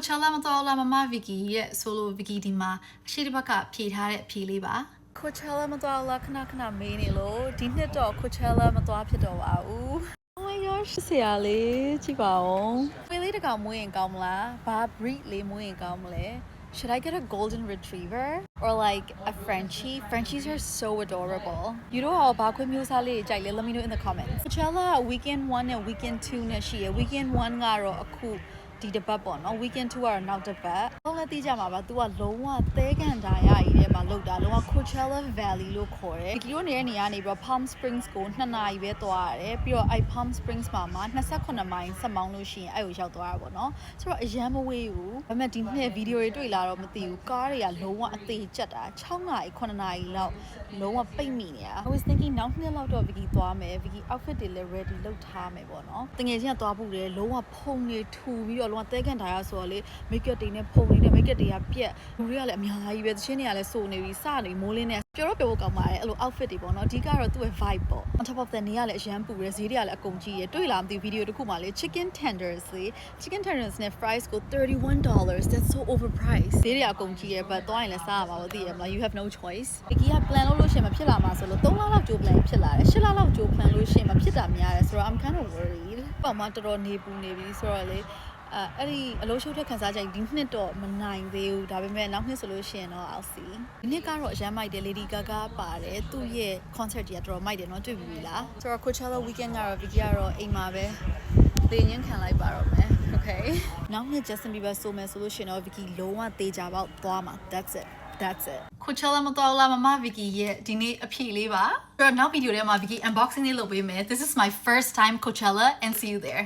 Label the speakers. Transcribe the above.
Speaker 1: Coachella မတော်လာမမ Vicky ရဲ့ solo Vicky ဒီမှာအရှိတစ်ဘက်ကဖြေထားတဲ့အဖြေလေးပါ
Speaker 2: Coachella မသွားလားခဏခဏမေးနေလို့ဒီနှစ်တော့ Coachella မသွားဖြစ်တော့ပါဘူး Oh my gosh ဆရာလေးကြည့်ပါဦးဖေးလေးတစ်ကောင်မွေးရင်ကောင်းမလားဘာ breed လေးမွေးရင်ကောင်းမလဲ Should I get a golden retriever or like a Frenchie? Frenchies are so adorable. You know how ဘာခွေးမျိုးစားလေးတွေကြိုက်လဲ Let me know in the comments. Coachella weekend 1နဲ့ weekend 2နဲ့ရှိရယ် weekend 1ကတော့အခု ဒီတစ်ပတ်ပေါ့နော် weekend 2ကတော့နောက်တစ်ပတ်တော့လည်းသိကြမှာပါ तू ကလုံးဝသဲကန်တာရကြီးထဲမှာလောက်တာလုံးဝ Coachella Valley လို့ခေါ်တယ်ဒီလိုနေတဲ့နေရာနေပြီးတော့ Palm Springs ကို2နာရီပဲသွားရတယ်ပြီးတော့အဲ Palm Springs မှာမှ28မိုင်ဆက်မောင်းလို့ရှိရင်အဲ့ကိုရောက်သွားတာပေါ့နော်ဆိုတော့အရန်မဝေးဘူးဒါပေမဲ့ဒီနှစ်ဗီဒီယိုတွေတွေ့လာတော့မသိဘူးကားတွေကလုံးဝအသေးကျက်တာ6နာရီ9နာရီလောက်လုံးဝပိတ်မိနေတာ I was thinking နောက်နှစ်လောက်တော့ Vicky သွားမယ် Vicky outfit တွေလည်း ready လုပ်ထားမယ်ပေါ့နော်တကယ်ချင်းကသွားဖို့လေလုံးဝဖုံနေထူပြီးတော့လုံးဝသဲကန်တာရဆိုတော့လေ make up တွေနဲ့ဖုံနေနဲ့ make up တွေကပြက်လူတွေကလည်းအများကြီးပဲသချင်းတွေကလည်းစိုးနေပြီးစနေမိုးလင်းနဲ့ပြောတော့ပြောဖို့ကောင်းပါတယ်အဲ့လို outfit တွေပေါ့နော်အဓိကတော့သူ့ရဲ့ vibe ပေါ့ on top of that နေကလည်းအရန်ပူရဲဈေးတွေကလည်းအကုန်ကြီးရတွေ့လားမသိဘူးဗီဒီယိုတစ်ခုမှလေ chicken tenders လေ chicken tenders နဲ့ fries ကို31 that's so overpriced ဈေးတွေကအကုန်ကြီးရ but သွားရင်လည်းစားရမှာပေါ့သိရမလား you have no choice ဒီက plan လုပ်လို့ရှရင်မဖြစ်လာမှာဆိုလို့3လလောက်ကြို plan ဖြစ်လာတယ်8လလောက်ကြို plan လို့ရှရင်မဖြစ်တာများတယ်ဆိုတော့ I'm kind of worried ပေါ့မှာတော်တော်နေပူနေပြီဆိုတော့လေ အဲအဲ့ဒီအလိုရှုပ်တဲ့ခန်းစားချက်ဒီနှစ်တော့မနိုင်သေးဘူးဒါပေမဲ့နောက်နှစ်ဆိုလို့ရှိရင်တော့အောက်စီဒီနှစ်ကတော့အရမ်းမိုက်တယ် Lady Gaga ပါတယ်သူ့ရဲ့ concert ကြီးကတော့မိုက်တယ်နော်တွေ့ပြီလားဆိုတော့ Coachella weekend ကတော့ Vicky ကတော့အိမ်မှာပဲသင်ညင်းခံလိုက်ပါတော့မယ် okay နောက်နှစ် Justin Bieber ဆိုမယ်ဆိုလို့ရှိရင်တော့ Vicky လုံးဝတေချာပေါက်သွားမှာ that's it that's it
Speaker 1: ကိုချလာမတော်လာမမ Vicky ရဲ့ဒီနေ့အဖြေလေးပါဆိုတော့နောက်ဗီဒီယိုထဲမှာ Vicky unboxing လေးလုပ်ပေးမယ် this is my first time Coachella and see you there